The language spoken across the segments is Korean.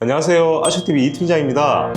안녕하세요. 아쇼TV 이 팀장입니다.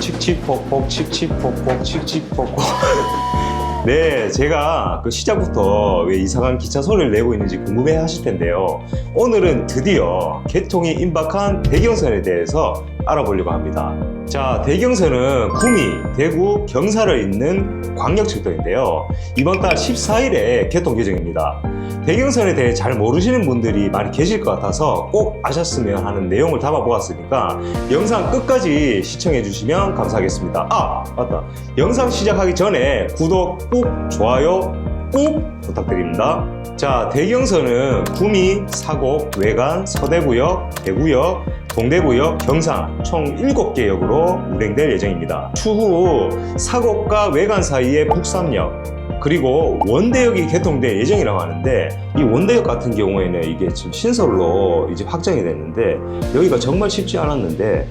칙칙폭폭, 칙칙폭폭, 칙칙폭폭. 네, 제가 그 시작부터 왜 이상한 기차 소리를 내고 있는지 궁금해 하실 텐데요. 오늘은 드디어 개통이 임박한 대경선에 대해서 알아보려고 합니다. 자, 대경선은 구미, 대구, 경사를 잇는 광역철도인데요. 이번 달 14일에 개통 예정입니다. 대경선에 대해 잘 모르시는 분들이 많이 계실 것 같아서 꼭 아셨으면 하는 내용을 담아보았으니까 영상 끝까지 시청해 주시면 감사하겠습니다. 아, 맞다. 영상 시작하기 전에 구독 꾹, 좋아요 꾹 부탁드립니다. 자, 대경선은 구미, 사곡, 외관, 서대구역, 대구역, 동대구역, 경상 총 7개 역으로 운행될 예정입니다. 추후 사곡과 외관 사이의 북삼역 그리고 원대역이 개통될 예정이라고 하는데 이 원대역 같은 경우에는 이게 지금 신설로 이제 확정이 됐는데 여기가 정말 쉽지 않았는데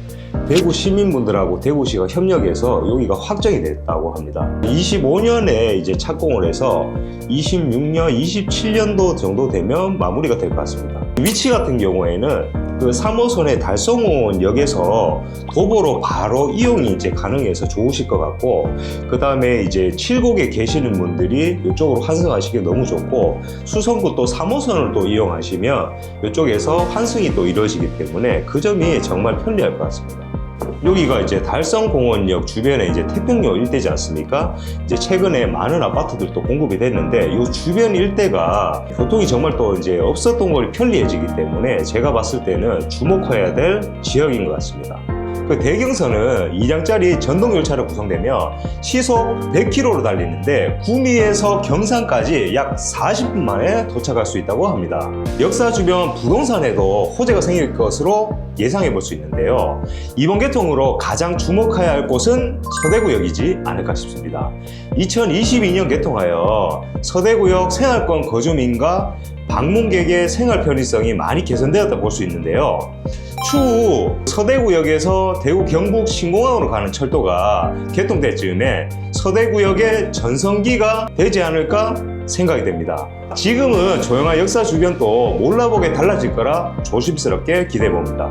대구 시민분들하고 대구시가 협력해서 여기가 확정이 됐다고 합니다. 25년에 이제 착공을 해서 26년, 27년도 정도 되면 마무리가 될 것 같습니다. 위치 같은 경우에는 그 3호선의 달성원 역에서 도보로 바로 이용이 이제 가능해서 좋으실 것 같고 그 다음에 이제 칠곡에 계시는 분들이 이쪽으로 환승하시기 너무 좋고 수성구 또 3호선을 또 이용하시면 이쪽에서 환승이 또 이루어지기 때문에 그 점이 정말 편리할 것 같습니다. 여기가 이제 달성공원역 주변에 이제 태평로 일대지 않습니까? 이제 최근에 많은 아파트들도 공급이 됐는데 이 주변 일대가 교통이 정말 또 이제 없었던 걸 편리해지기 때문에 제가 봤을 때는 주목해야 될 지역인 것 같습니다. 그 대경선은 2량짜리 전동 열차로 구성되며 시속 100km로 달리는데 구미에서 경산까지 약 40분 만에 도착할 수 있다고 합니다. 역사 주변 부동산에도 호재가 생길 것으로 예상해 볼 수 있는데요. 이번 개통으로 가장 주목해야 할 곳은 서대구역이지 않을까 싶습니다. 2022년 개통하여 서대구역 생활권 거주민과 방문객의 생활 편의성이 많이 개선되었다 볼 수 있는데요. 추후 서대구역에서 대구 경북 신공항으로 가는 철도가 개통될 즈음에 서대구역의 전성기가 되지 않을까 생각이 됩니다. 지금은 조용한 역사 주변도 몰라보게 달라질 거라 조심스럽게 기대해 봅니다.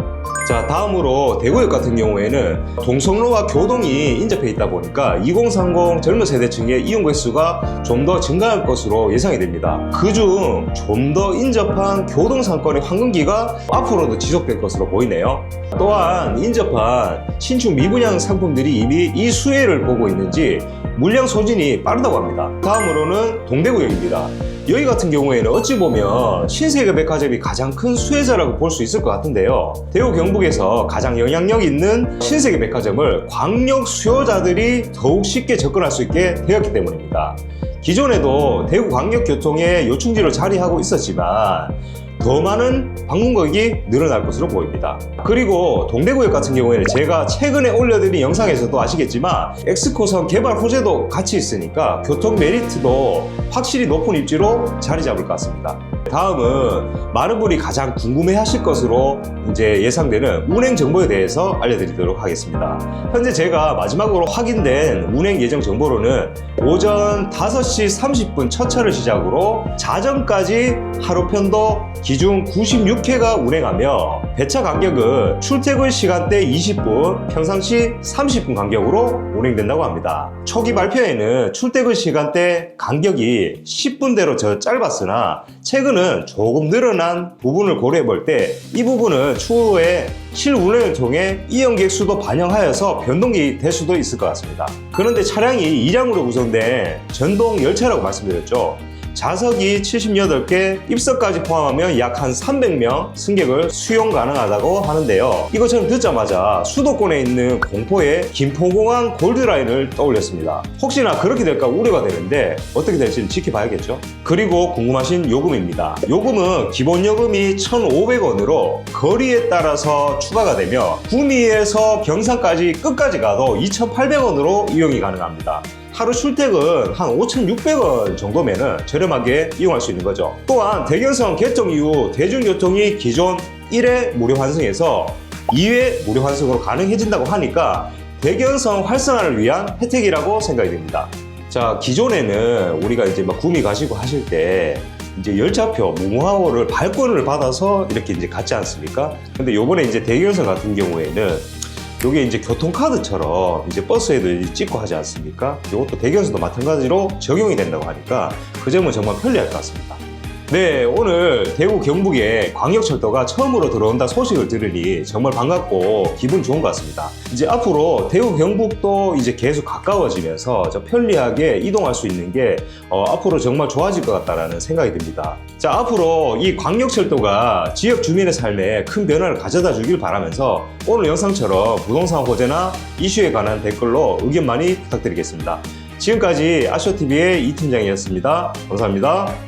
자, 다음으로 대구역 같은 경우에는 동성로와 교동이 인접해 있다 보니까 2030 젊은 세대층의 이용 개수가 좀 더 증가할 것으로 예상이 됩니다. 그중 좀 더 인접한 교동 상권의 황금기가 앞으로도 지속될 것으로 보이네요. 또한 인접한 신축 미분양 상품들이 이미 이 수혜를 보고 있는지 물량 소진이 빠르다고 합니다. 다음으로는 동대구역입니다. 여기 같은 경우에는 어찌 보면 신세계 백화점이 가장 큰 수혜자라고 볼 수 있을 것 같은데요. 대구 경북에서 가장 영향력 있는 신세계 백화점을 광역 수요자들이 더욱 쉽게 접근할 수 있게 되었기 때문입니다. 기존에도 대구 광역교통의 요충지로 자리하고 있었지만 더 많은 방문객이 늘어날 것으로 보입니다. 그리고 동대구역 같은 경우에는 제가 최근에 올려드린 영상에서도 아시겠지만 엑스코선 개발 호재도 같이 있으니까 교통 메리트도 확실히 높은 입지로 자리 잡을 것 같습니다. 다음은 많은 분이 가장 궁금해 하실 것으로 이제 예상되는 운행 정보에 대해서 알려드리도록 하겠습니다. 현재 제가 마지막으로 확인된 운행 예정 정보로는 오전 5시 30분 첫 차를 시작으로 자정까지 하루 편도 기준 96회가 운행하며 배차 간격은 출퇴근 시간대 20분, 평상시 30분 간격으로 운행된다고 합니다. 초기 발표에는 출퇴근 시간대 간격이 10분대로 저 짧았으나 최근 은 조금 늘어난 부분을 고려해 볼 때 이 부분은 추후에 실운행을 통해 이용객 수도 반영하여서 변동이 될 수도 있을 것 같습니다. 그런데 차량이 2량으로 구성된 전동 열차라고 말씀드렸죠. 좌석이 78개, 입석까지 포함하면 약 한 300명 승객을 수용 가능하다고 하는데요. 저는 듣자마자 수도권에 있는 공포의 김포공항 골드라인을 떠올렸습니다. 혹시나 그렇게 될까 우려가 되는데 어떻게 될지는 지켜봐야겠죠. 그리고 궁금하신 요금입니다. 요금은 기본 요금이 1,500원으로 거리에 따라서 추가가 되며 구미에서 경산까지 끝까지 가도 2,800원으로 이용이 가능합니다. 하루 출퇴근 한 5,600원 정도면은 저렴하게 이용할 수 있는 거죠. 또한 대경선 개통 이후 대중교통이 기존 1회 무료 환승에서 2회 무료 환승으로 가능해진다고 하니까 대경선 활성화를 위한 혜택이라고 생각이 됩니다. 자, 기존에는 우리가 이제 막 구미 가시고 하실 때 이제 열차표 무궁화호를 발권을 받아서 이렇게 이제 갔지 않습니까? 근데 요번에 이제 대경선 같은 경우에는 요게 이제 교통카드처럼 이제 버스에도 이제 찍고 하지 않습니까? 이것도 대경선도 마찬가지로 적용이 된다고 하니까 그 점은 정말 편리할 것 같습니다. 네, 오늘 대구 경북에 광역철도가 처음으로 들어온다 소식을 들으니 정말 반갑고 기분 좋은 것 같습니다. 이제 앞으로 대구 경북도 이제 계속 가까워지면서 저 편리하게 이동할 수 있는 게 어, 앞으로 정말 좋아질 것 같다라는 생각이 듭니다. 자, 앞으로 이 광역철도가 지역 주민의 삶에 큰 변화를 가져다 주길 바라면서 오늘 영상처럼 부동산 호재나 이슈에 관한 댓글로 의견 많이 부탁드리겠습니다. 지금까지 아쇼TV의 이 팀장이었습니다. 감사합니다.